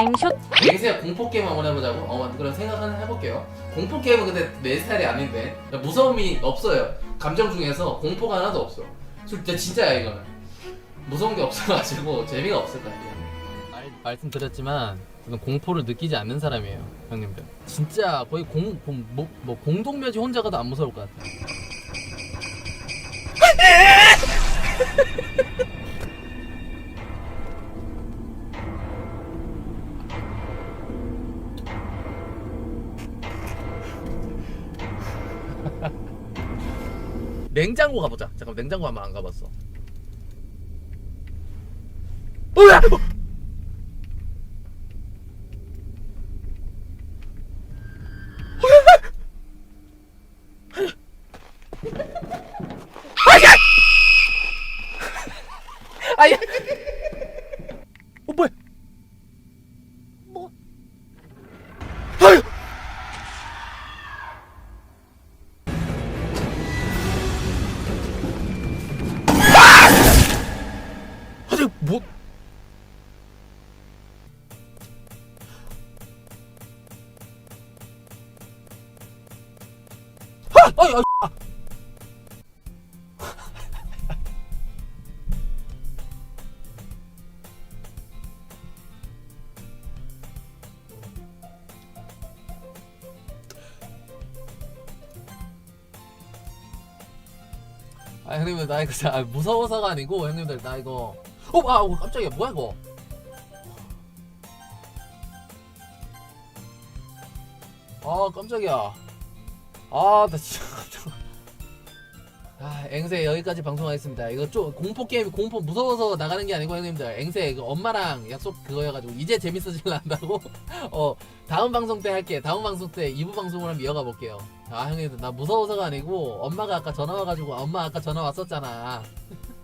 앵슛 맹세야 공포 게임 한번 해보자고. 어 그런 생각 하나 해볼게요. 공포 게임은 근데 내 스타일이 아닌데 무서움이 없어요. 감정 중에서 공포가 하나도 없어. 진짜 진짜야 이거는. 무서운 게 없어가지고 재미가 없을 것 같아요. 말, 말씀드렸지만 저는 공포를 느끼지 않는 사람이에요, 형님들. 진짜 거의 공, 공 뭐, 뭐 공동묘지 혼자 가도 안 무서울 것 같아요. 냉장고 가보자. 잠깐 냉장고 한번 안 가봤어. 뭐야? 아! 아이, 아이, 아! 아 형님들 나 이거 진짜 아, 무서워서가 아니고 형님들 나 이거 어, 아, 어, 깜짝이야 뭐야 이거 아 깜짝이야 아 나 진짜 깜짝 아 앵세 여기까지 방송하겠습니다. 이거 좀 공포 게임 공포 무서워서 나가는 게 아니고 형님들. 앵세 그 엄마랑 약속 그거여가지고 이제 재밌어질라 한다고? 어 다음 방송 때 할게. 다음 방송 때 2부 방송을 한번 이어가 볼게요. 아 형님들. 나 무서워서가 아니고 엄마가 아까 전화 와가지고 엄마 아까 전화 왔었잖아